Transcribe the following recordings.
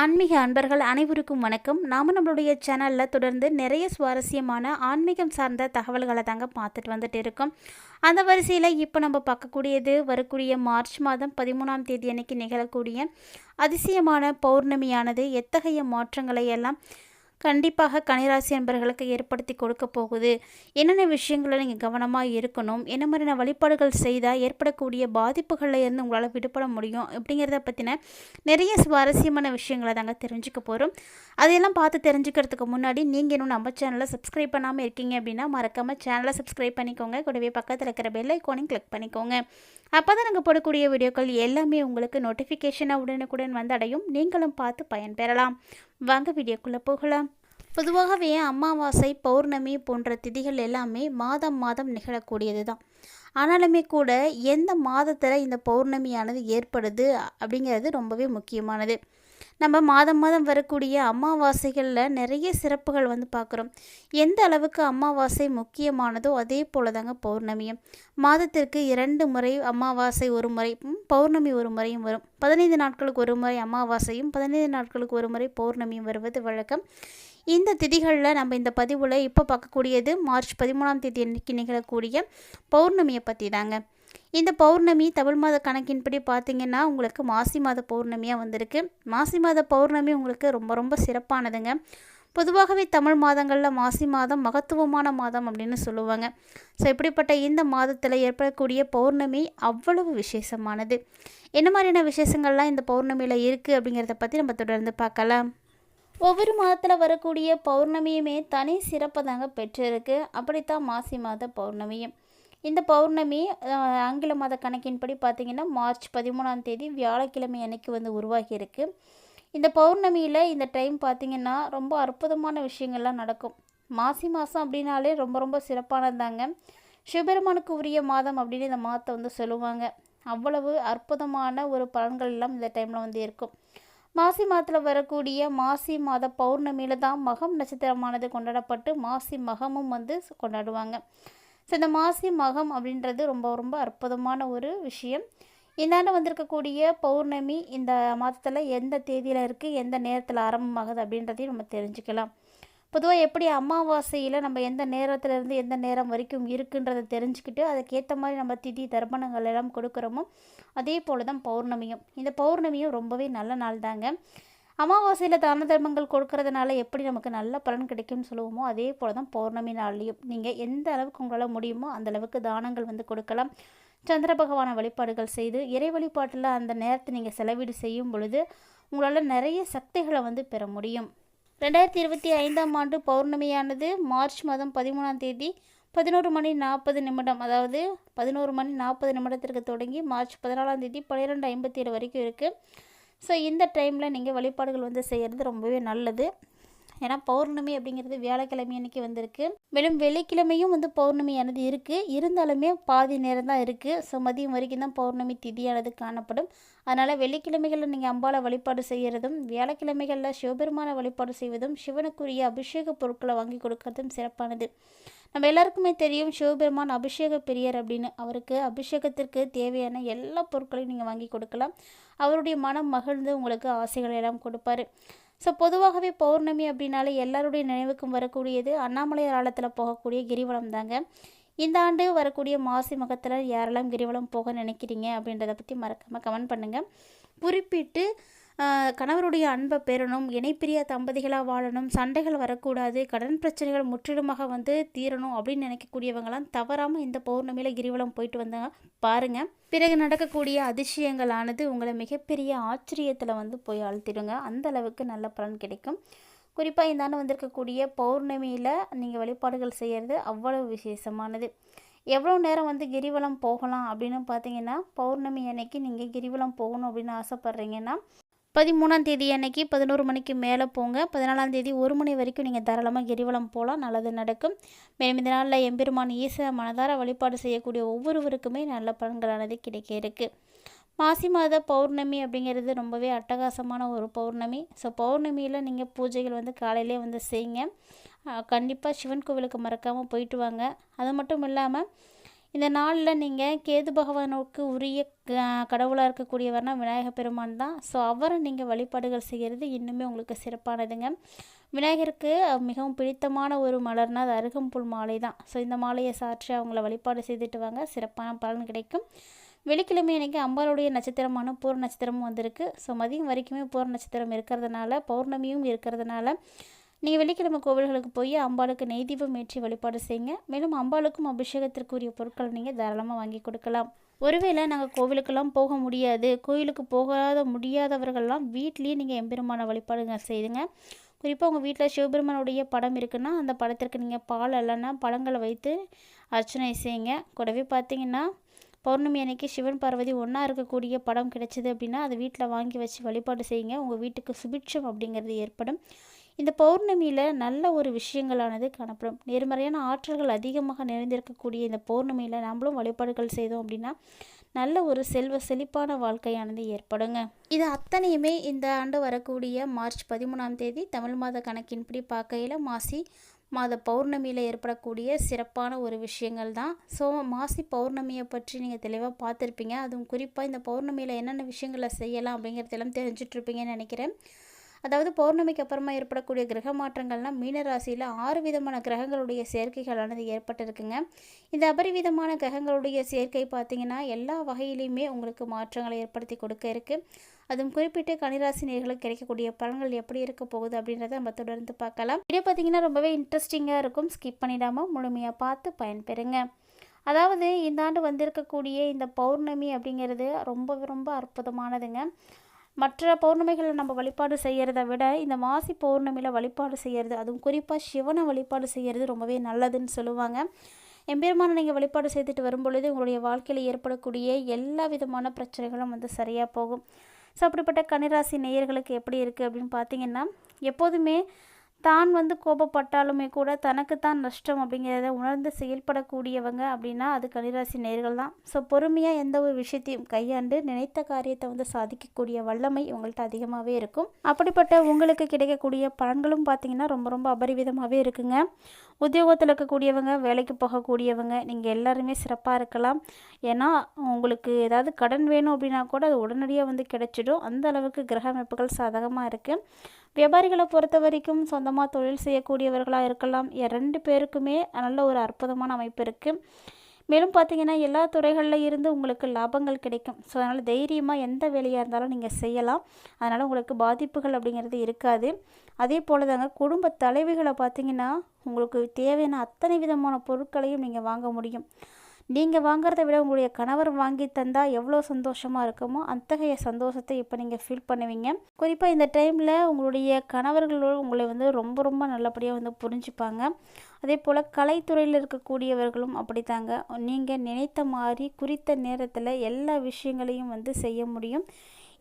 ஆன்மீக அன்பர்கள் அனைவருக்கும் வணக்கம். நாம் நம்மளுடைய சேனலில் தொடர்ந்து நிறைய சுவாரஸ்யமான ஆன்மீகம் சார்ந்த தகவல்களை தாங்க பார்த்துட்டு வந்துட்டு இருக்கோம். அந்த வரிசையில் இப்போ நம்ம பார்க்கக்கூடியது வரக்கூடிய மார்ச் மாதம் பதிமூணாம் தேதி அன்னைக்கு நிகழக்கூடிய அதிசயமான பௌர்ணமியானது எத்தகைய மாற்றங்களை எல்லாம் கண்டிப்பாக கனிராசி அன்பர்களுக்கு ஏற்படுத்தி கொடுக்க போகுது. என்னென்ன விஷயங்களில் நீங்கள் கவனமாக இருக்கணும்? என்ன மாதிரியான வழிபாடுகள் செய்தால் ஏற்படக்கூடிய பாதிப்புகளில் இருந்து உங்களால் விடுபட முடியும்? அப்படிங்கிறத பற்றின நிறைய சுவாரஸ்யமான விஷயங்களை தாங்க தெரிஞ்சுக்க போகிறோம் அதையெல்லாம் பார்த்து தெரிஞ்சுக்கிறதுக்கு முன்னாடி நீங்கள் இன்னும் நம்ம சேனலை சப்ஸ்கிரைப் பண்ணாமல் இருக்கீங்க அப்படின்னா மறக்காமல் சேனலை சப்ஸ்கிரைப் பண்ணிக்கோங்க. கூடவே பக்கத்தில் இருக்கிற பெல் ஐக்கானையும் கிளிக் பண்ணிக்கோங்க. அப்போ தான் நாங்கள் போடக்கூடிய வீடியோக்கள் எல்லாமே உங்களுக்கு நோட்டிஃபிகேஷனாக உடனுக்குடன் வந்து அடையும் நீங்களும் பார்த்து பயன்பெறலாம். வாங்க வீடியோக்குள்ளே போகலாம். பொதுவாகவே அமாவாசை பௌர்ணமி போன்ற திதிகள் எல்லாமே மாதம் மாதம் நிகழக்கூடியது தான் ஆனாலுமே கூட எந்த மாதத்தில் இந்த பௌர்ணமியானது ஏற்படுது அப்படிங்கிறது ரொம்பவே முக்கியமானது. நம்ம மாதம் மாதம் வரக்கூடிய அமாவாசைகளில் நிறைய சிறப்புகள் வந்து பார்க்குறோம். எந்த அளவுக்கு அமாவாசை முக்கியமானதோ அதே போல தாங்க பௌர்ணமியும். மாதத்திற்கு இரண்டு முறை அமாவாசை ஒரு முறை பௌர்ணமி ஒரு முறையும் வரும். பதினைந்து நாட்களுக்கு ஒரு முறை அமாவாசையும் பதினைந்து நாட்களுக்கு ஒரு முறை பௌர்ணமியும் வருவது வழக்கம். இந்த திதிகளில் நம்ம இந்த பதிவில் இப்போ பார்க்கக்கூடியது மார்ச் பதிமூணாம் தேதி அன்றைக்கு நிகழக்கூடிய பௌர்ணமியை பற்றி தாங்க இந்த பௌர்ணமி தமிழ் மாத கணக்கின்படி பார்த்தீங்கன்னா உங்களுக்கு மாசி மாத பௌர்ணமியாக வந்திருக்கு. மாசி மாத பௌர்ணமி உங்களுக்கு ரொம்ப ரொம்ப சிறப்பானதுங்க. பொதுவாகவே தமிழ் மாதங்களில் மாசி மாதம் மகத்துவமான மாதம் அப்படின்னு சொல்லுவாங்க. ஸோ இப்படிப்பட்ட இந்த மாதத்தில் ஏற்படக்கூடிய பௌர்ணமி அவ்வளவு விசேஷமானது. என்ன மாதிரியான விசேஷங்கள்லாம் இந்த பௌர்ணமியில் இருக்குது அப்படிங்கிறத பற்றி நம்ம தொடர்ந்து பார்க்கலாம். ஒவ்வொரு மாதத்தில் வரக்கூடிய பௌர்ணமியுமே தனி சிறப்பை தாங்க பெற்றிருக்கு. அப்படித்தான் மாசி மாத பௌர்ணமியும். இந்த பௌர்ணமி ஆங்கில மாத கணக்கின்படி பார்த்திங்கன்னா மார்ச் பதிமூணாம் தேதி வியாழக்கிழமை அன்னைக்கு வந்து உருவாகியிருக்கு. இந்த பௌர்ணமியில் இந்த டைம் பார்த்திங்கன்னா ரொம்ப அற்புதமான விஷயங்கள்லாம் நடக்கும். மாசி மாதம் அப்படின்னாலே ரொம்ப ரொம்ப சிறப்பானதாங்க சிவபெருமானுக்கு உரிய மாதம் அப்படின்னு இந்த மாதத்தை வந்து சொல்லுவாங்க. அவ்வளவு அற்புதமான ஒரு பலன்கள் எல்லாம் இந்த டைமில் வந்து இருக்கும். மாசி மாதத்தில் வரக்கூடிய மாசி மாத பௌர்ணமியில் தான் மகம் நட்சத்திரமானது கொண்டாடப்பட்டு மாசி மகமும் வந்து கொண்டாடுவாங்க. ஸோ இந்த மாசி மகம் அப்படின்றது ரொம்ப ரொம்ப அற்புதமான ஒரு விஷயம். இந்தாண்டு வந்திருக்கக்கூடிய பௌர்ணமி இந்த மாதத்தில் எந்த தேதியில் இருக்குது எந்த நேரத்தில் ஆரம்பமாகுது அப்படின்றதையும் நம்ம தெரிஞ்சுக்கலாம். பொதுவாக எப்படி அமாவாசையில் நம்ம எந்த நேரத்துலேருந்து எந்த நேரம் வரைக்கும் இருக்குன்றதை தெரிஞ்சுக்கிட்டு அதுக்கேற்ற மாதிரி நம்ம திதி தர்ப்பணங்கள் எல்லாம் கொடுக்குறோமோ அதே போல் தான் பௌர்ணமியும். இந்த பௌர்ணமியும் ரொம்பவே நல்ல நாள் தாங்க. அமாவாசையில் தான தர்மங்கள் கொடுக்கறதுனால எப்படி நமக்கு நல்ல பலன் கிடைக்கும்னு சொல்லுவோமோ அதே போல் தான் பௌர்ணமி நாள்லையும். நீங்கள் எந்த அளவுக்கு உங்களால் முடியுமோ அந்த அளவுக்கு தானங்கள் வந்து கொடுக்கலாம். சந்திர பகவான வழிபாடுகள் செய்து இறை வழிபாட்டில் அந்த நேரத்தை நீங்கள் செலவீடு செய்யும் பொழுது உங்களால் நிறைய சக்திகளை வந்து பெற முடியும். ரெண்டாயிரத்தி இருபத்தி ஐந்தாம் ஆண்டு பௌர்ணமியானது மார்ச் மாதம் பதிமூணாம் தேதி பதினோரு மணி நாற்பது நிமிடம் அதாவது பதினோரு மணி நாற்பது நிமிடத்திற்கு தொடங்கி மார்ச் பதினாலாம் தேதி பன்னிரெண்டு ஐம்பத்தி ஏழு வரைக்கும் இருக்குது ஸோ இந்த டைமில் நீங்கள் வழிபாடுகள் வந்து செய்கிறது ரொம்பவே நல்லது. ஏன்னா பௌர்ணமி அப்படிங்கிறது வியாழக்கிழமை அன்னைக்கு வந்திருக்கு. மேலும் வெள்ளிக்கிழமையும் வந்து பௌர்ணமியானது இருக்குது இருந்தாலுமே பாதி நேரம் தான் இருக்குது ஸோ மதியம் வரைக்கும் தான் பௌர்ணமி திதியானது காணப்படும். அதனால் வெள்ளிக்கிழமைகளில் நீங்கள் அம்பாவை வழிபாடு செய்கிறதும் வியாழக்கிழமைகளில் சிவபெருமான வழிபாடு செய்வதும் சிவனுக்குரிய அபிஷேக பொருட்களை வாங்கி கொடுக்கறதும் சிறப்பானது. நம்ம எல்லாருக்குமே தெரியும் சிவபெருமான் அபிஷேக பிரியர் அப்படின்னு. அவருக்கு அபிஷேகத்திற்கு தேவையான எல்லா பொருட்களையும் நீங்கள் வாங்கி கொடுக்கலாம். அவருடைய மனம் மகிழ்ந்து உங்களுக்கு ஆசைகளை எல்லாம் கொடுப்பாரு. ஸோ பொதுவாகவே பௌர்ணமி அப்படின்னாலே எல்லாருடைய நினைவுக்கும் வரக்கூடியது அண்ணாமலையார் ஆழத்தில் போகக்கூடிய கிரிவலம் தாங்க. இந்த ஆண்டு வரக்கூடிய மாசி மகத்தில் யாரெல்லாம் கிரிவலம் போக நினைக்கிறீங்க அப்படின்றத பற்றி மறக்காமல் கமெண்ட் பண்ணுங்கள் குறிப்பிட்டு கணவருடைய அன்பை பெறணும் இணைப்பிரிய தம்பதிகளாக வாழணும் சண்டைகள் வரக்கூடாது கடன் பிரச்சனைகள் முற்றிலுமாக வந்து தீரணும் அப்படின்னு நினைக்கக்கூடியவங்களாம் தவறாமல் இந்த பௌர்ணமியில் கிரிவலம் போயிட்டு வந்தாங்க பாருங்கள் பிறகு நடக்கக்கூடிய அதிசயங்களானது உங்களை மிகப்பெரிய ஆச்சரியத்தில் வந்து போய் அழுத்திடுங்க அந்த அளவுக்கு நல்ல பலன் கிடைக்கும். குறிப்பாக இந்த ஆண்டு வந்திருக்கக்கூடிய பௌர்ணமியில் நீங்கள் வழிபாடுகள் செய்கிறது அவ்வளவு விசேஷமானது. எவ்வளோ நேரம் வந்து கிரிவலம் போகலாம் அப்படின்னு பார்த்தீங்கன்னா பௌர்ணமி அன்னைக்கு நீங்கள் கிரிவலம் போகணும் அப்படின்னு ஆசைப்பட்றீங்கன்னா பதிமூணாம் தேதி அன்னைக்கு பதினோரு மணிக்கு மேலே போங்க. பதினாலாம் தேதி ஒரு மணி வரைக்கும் நீங்கள் தாராளமாக கிரிவலம் போகலாம். நல்லது நடக்கும். மேலும் இந்த நாளில் எம்பெருமான் ஈச மனதார வழிபாடு செய்யக்கூடிய ஒவ்வொருவருக்குமே நல்ல பலன்களானது கிடைக்க இருக்குது மாசி மாத பௌர்ணமி அப்படிங்கிறது ரொம்பவே அட்டகாசமான ஒரு பௌர்ணமி. ஸோ பௌர்ணமியில் நீங்கள் பூஜைகள் வந்து காலையிலே வந்து செய்யுங்க. கண்டிப்பாக சிவன் கோவிலுக்கு மறக்காமல் போயிட்டு வாங்க. அது மட்டும் இல்லாமல் இந்த நாளில் நீங்கள் கேது பகவானுக்கு உரிய கடவுளாக இருக்கக்கூடியவர்னா விநாயகர் பெருமான் தான். ஸோ அவரை நீங்கள் வழிபாடுகள் செய்கிறது இன்னுமே உங்களுக்கு சிறப்பானதுங்க. விநாயகருக்கு மிகவும் பிடித்தமான ஒரு மலர்னால் அது அருகம்புல் மாலை தான். ஸோ இந்த மாலையை சாற்றி அவங்கள வழிபாடு செய்துட்டு வாங்க. சிறப்பான பலன் கிடைக்கும். வெள்ளிக்கிழமை அன்றைக்கி அம்பாளுடைய நட்சத்திரமான பூர் நட்சத்திரமும் வந்திருக்கு. ஸோ மதியம் வரைக்குமே பூர் நட்சத்திரம் இருக்கிறதுனால பௌர்ணமியும் இருக்கிறதுனால நீங்கள் வெள்ளிக்கிழமை கோவில்களுக்கு போய் அம்பாளுக்கு நெய் தீபம் ஏற்றி வழிபாடு செய்யுங்க. மேலும் அம்பாளுக்கும் அபிஷேகத்திற்குரிய பொருட்களை நீங்கள் தாராளமாக வாங்கி கொடுக்கலாம். ஒருவேளை நாங்கள் கோவிலுக்கெல்லாம் போக முடியாது. கோயிலுக்கு போகாத முடியாதவர்கள்லாம் வீட்லேயே நீங்கள் எம்பெருமான வழிபாடுகள் செய்துங்க. குறிப்பாக உங்கள் வீட்டில் சிவபெருமானுடைய படம் இருக்குன்னா அந்த படத்திற்கு நீங்கள் பால் இல்லைன்னா பழங்களை வைத்து அர்ச்சனை செய்யுங்க. கூடவே பார்த்தீங்கன்னா பௌர்ணமி அன்னைக்கு சிவன் பார்வதி ஒன்றா இருக்கக்கூடிய படம் கிடைச்சிது அப்படின்னா அதை வீட்டில் வாங்கி வச்சு வழிபாடு செய்யுங்க. உங்கள் வீட்டுக்கு சுபிட்சம் அப்படிங்கிறது ஏற்படும். இந்த பௌர்ணமியில் நல்ல ஒரு விஷயங்களானது காணப்படும். நேர்மறையான ஆற்றல்கள் அதிகமாக நிறைந்திருக்கக்கூடிய இந்த பௌர்ணமியில் நம்மளும் வழிபாடுகள் செய்தோம் அப்படின்னா நல்ல ஒரு செல்வ செழிப்பான வாழ்க்கையானது ஏற்படுங்க. இது அத்தனையுமே இந்த ஆண்டு வரக்கூடிய மார்ச் பதிமூணாம் தேதி தமிழ் மாத கணக்கின்படி பார்க்கையில் மாசி மாத பௌர்ணமியில் ஏற்படக்கூடிய சிறப்பான ஒரு விஷயங்கள் தான். ஸோ மாசி பௌர்ணமியை பற்றி நீங்கள் தெளிவாக பார்த்துருப்பீங்க. அதுவும் குறிப்பாக இந்த பௌர்ணமியில் என்னென்ன விஷயங்களை செய்யலாம் அப்படிங்கிறதெல்லாம் தெரிஞ்சிட்ருப்பீங்கன்னு நினைக்கிறேன். அதாவது பௌர்ணமிக்கு அப்புறமா ஏற்படக்கூடிய கிரக மாற்றங்கள்னால் மீனராசியில் ஆறு விதமான கிரகங்களுடைய சேர்க்கைகளானது ஏற்பட்டிருக்குங்க. இந்த அபரிவிதமான கிரகங்களுடைய சேர்க்கை பார்த்திங்கன்னா எல்லா வகையிலையுமே உங்களுக்கு மாற்றங்களை ஏற்படுத்தி கொடுக்க இருக்குது அதுவும் குறிப்பிட்டு கனிராசி நேர்களுக்கு கிடைக்கக்கூடிய பலன்கள் எப்படி இருக்க போகுது அப்படின்றத நம்ம தொடர்ந்து பார்க்கலாம். வீடியோ பார்த்தீங்கன்னா ரொம்பவே இன்ட்ரெஸ்டிங்காக இருக்கும். ஸ்கிப் பண்ணிடாமல் முழுமையாக பார்த்து பயன்பெறுங்க. அதாவது இந்த ஆண்டு வந்திருக்கக்கூடிய இந்த பௌர்ணமி அப்படிங்கிறது ரொம்ப ரொம்ப அற்புதமானதுங்க. மற்ற பௌர்ணமிகளை நம்ம வழிபாடு செய்கிறத விட இந்த மாசி பௌர்ணமியில் வழிபாடு செய்கிறது அதுவும் குறிப்பாக சிவனை வழிபாடு செய்கிறது ரொம்பவே நல்லதுன்னு சொல்லுவாங்க. எம்பெருமான நீங்கள் வழிபாடு செய்துட்டு வரும்பொழுது உங்களுடைய வாழ்க்கையில் ஏற்படக்கூடிய எல்லா விதமான பிரச்சனைகளும் வந்து சரியாக போகும். ஸோ அப்படிப்பட்ட கன்னிராசி நேயர்களுக்கு எப்படி இருக்குது அப்படின்னு பார்த்தீங்கன்னா எப்போதுமே தான் வந்து கோபப்பட்டாலுமே கூட தனக்குத்தான் நஷ்டம் அப்படிங்கிறத உணர்ந்து செயல்படக்கூடியவங்க அப்படின்னா அது கனிராசி நேர்கள் தான். ஸோ பொறுமையாக எந்த ஒரு விஷயத்தையும் கையாண்டு நினைத்த காரியத்தை வந்து சாதிக்கக்கூடிய வல்லமை உங்கள்கிட்ட அதிகமாகவே இருக்கும். அப்படிப்பட்ட உங்களுக்கு கிடைக்கக்கூடிய பலன்களும் பார்த்திங்கன்னா ரொம்ப ரொம்ப அபரிவிதமாகவே இருக்குங்க. உத்தியோகத்தில் இருக்கக்கூடியவங்க வேலைக்கு போகக்கூடியவங்க நீங்கள் எல்லாருமே சிறப்பாக இருக்கலாம். ஏன்னா உங்களுக்கு ஏதாவது கடன் வேணும் அப்படின்னா கூட அது உடனடியாக வந்து கிடைச்சிடும். அந்த அளவுக்கு கிரக அமைப்புகள் சாதகமாக இருக்குது வியாபாரிகளை பொறுத்த வரைக்கும் சொந்தமாக தொழில் செய்யக்கூடியவர்களாக இருக்கலாம். ரெண்டு பேருக்குமே நல்ல ஒரு அற்புதமான அமைப்பு இருக்குது மேலும் பார்த்தீங்கன்னா எல்லா துறைகளில் இருந்து உங்களுக்கு லாபங்கள் கிடைக்கும். ஸோ அதனால் தைரியமாக எந்த வேலையாக இருந்தாலும் நீங்கள் செய்யலாம். அதனால் உங்களுக்கு பாதிப்புகள் அப்படிங்கிறது இருக்காது. அதே போல் தாங்க குடும்ப தலைவிகளை பார்த்தீங்கன்னா உங்களுக்கு தேவையான அத்தனை விதமான பொருட்களையும் நீங்கள் வாங்க முடியும். நீங்கள் வாங்குறத விட உங்களுடைய கணவர் வாங்கி தந்தால் எவ்வளோ சந்தோஷமாக இருக்குமோ அத்தகைய சந்தோஷத்தை இப்போ நீங்கள் ஃபீல் பண்ணுவீங்க. குறிப்பாக இந்த டைமில் உங்களுடைய கணவர்களோடு உங்களை வந்து ரொம்ப ரொம்ப நல்லபடியாக வந்து புரிஞ்சுப்பாங்க. அதே போல் கலைத்துறையில் இருக்கக்கூடியவர்களும் அப்படித்தாங்க. நீங்கள் நினைத்த மாதிரி குறித்த நேரத்தில் எல்லா விஷயங்களையும் வந்து செய்ய முடியும்.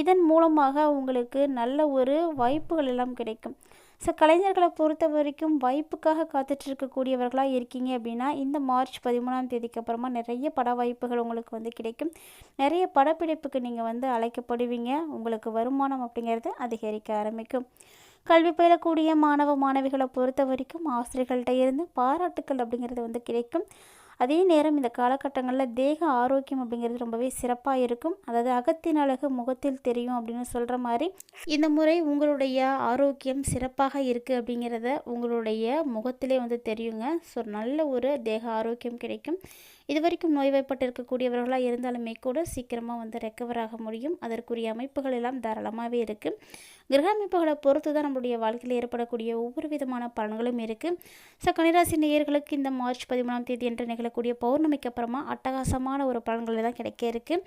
இதன் மூலமாக உங்களுக்கு நல்ல ஒரு வாய்ப்புகள் எல்லாம் கிடைக்கும். ஸோ கலைஞர்களை பொறுத்த வரைக்கும் வாய்ப்புக்காக காத்துட்டு இருக்கக்கூடியவர்களாக இருக்கீங்க அப்படின்னா இந்த மார்ச் பதிமூணாம் தேதிக்கு அப்புறமா நிறைய பட வாய்ப்புகள் உங்களுக்கு வந்து கிடைக்கும். நிறைய படப்பிடிப்புக்கு நீங்கள் வந்து அழைக்கப்படுவீங்க. உங்களுக்கு வருமானம் அப்படிங்கிறது அதிகரிக்க ஆரம்பிக்கும். கல்வி பயிலக்கூடிய மாணவ மாணவிகளை பொறுத்த வரைக்கும் ஆசிரியர்கள்ட்ட இருந்து பாராட்டுக்கள் அப்படிங்கிறது வந்து கிடைக்கும். அதே நேரம் இந்த காலகட்டங்களில் தேக ஆரோக்கியம் அப்படிங்கிறது ரொம்பவே சிறப்பாக இருக்கும். அதாவது அகத்தின் அழகு முகத்தில் தெரியும் அப்படின்னு சொல்கிற மாதிரி இந்த முறை உங்களுடைய ஆரோக்கியம் சிறப்பாக இருக்குது அப்படிங்கிறத உங்களுடைய முகத்திலே வந்து தெரியுங்க. ஸோ நல்ல ஒரு தேக ஆரோக்கியம் கிடைக்கும். இது வரைக்கும் நோய்வாய்ப்பட்டு இருக்கக்கூடியவர்களாக இருந்தாலுமே கூட சீக்கிரமாக வந்து ரெக்கவர் ஆக முடியும். அதற்குரிய அமைப்புகள் எல்லாம் தாராளமாகவே இருக்குது கிரக அமைப்புகளை பொறுத்து தான் நம்மளுடைய வாழ்க்கையில் ஏற்படக்கூடிய ஒவ்வொரு விதமான பலன்களும் இருக்குது ஸோ கனிராசி நேயர்களுக்கு இந்த மார்ச் பதிமூணாம் தேதி என்று நிகழக்கூடிய பௌர்ணமிக்கு அப்புறமா அட்டகாசமான ஒரு பலன்கள் தான் கிடைக்க இருக்குது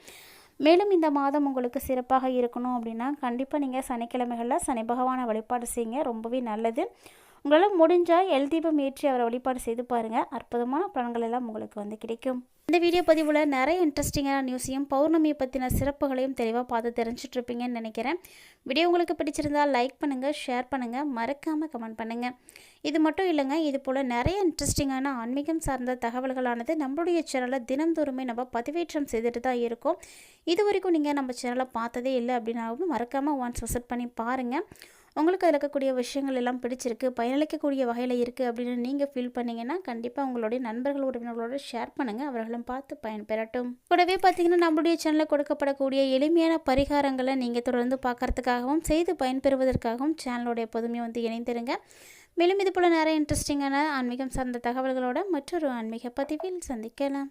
மேலும் இந்த மாதம் உங்களுக்கு சிறப்பாக இருக்கணும் அப்படின்னா கண்டிப்பாக நீங்கள் சனிக்கிழமைகளில் சனி பகவானை வழிபாடு செய்யுங்க. ரொம்பவே நல்லது. உங்களால் முடிஞ்சால் எல் தீபம் ஏற்றி அவரை வழிபாடு செய்து பாருங்கள் அற்புதமான பலன்கள் எல்லாம் உங்களுக்கு வந்து கிடைக்கும். இந்த வீடியோ பதிவில் நிறைய இன்ட்ரெஸ்டிங்கான நியூஸையும் பௌர்ணமியை பற்றின சிறப்புகளையும் தெளிவாக பார்த்து தெரிஞ்சிட்ருப்பீங்கன்னு நினைக்கிறேன். வீடியோ உங்களுக்கு பிடிச்சிருந்தால் லைக் பண்ணுங்கள் ஷேர் பண்ணுங்கள் மறக்காமல் கமெண்ட் பண்ணுங்கள் இது மட்டும் இல்லைங்க இது போல் நிறைய இன்ட்ரெஸ்டிங்கான ஆன்மீகம் சார்ந்த தகவல்களானது நம்மளுடைய சேனலை தினந்தோறுமே நம்ம பதிவேற்றம் செய்துட்டு தான் இருக்கோம். இது வரைக்கும் நீங்கள் நம்ம சேனலை பார்த்ததே இல்லை அப்படின்னாலும் மறக்காமல் ஒன்ஸ் விசிட் பண்ணி பாருங்கள் உங்களுக்கு அதில் இருக்கக்கூடிய விஷயங்கள் எல்லாம் பிடிச்சிருக்கு பயனளிக்கக்கூடிய வகையில் இருக்குது அப்படின்னு நீங்கள் ஃபீல் பண்ணிங்கன்னா கண்டிப்பாக உங்களுடைய நண்பர்கள் உறவினர்களோட ஷேர் பண்ணுங்கள் அவர்களும் பார்த்து பயன்பெறட்டும். கூடவே பார்த்தீங்கன்னா நம்மளுடைய சேனலில் கொடுக்கப்படக்கூடிய எளிமையான பரிகாரங்களை நீங்கள் தொடர்ந்து பார்க்கறதுக்காகவும் செய்து பயன்பெறுவதற்காகவும் சேனலோட எப்போதுமே வந்து இணைந்திருங்க. மேலும் இது போல் நிறைய இன்ட்ரெஸ்டிங்கான ஆன்மீகம் சார்ந்த தகவல்களோட மற்றொரு ஆன்மீக பதிவில் சந்திக்கலாம்.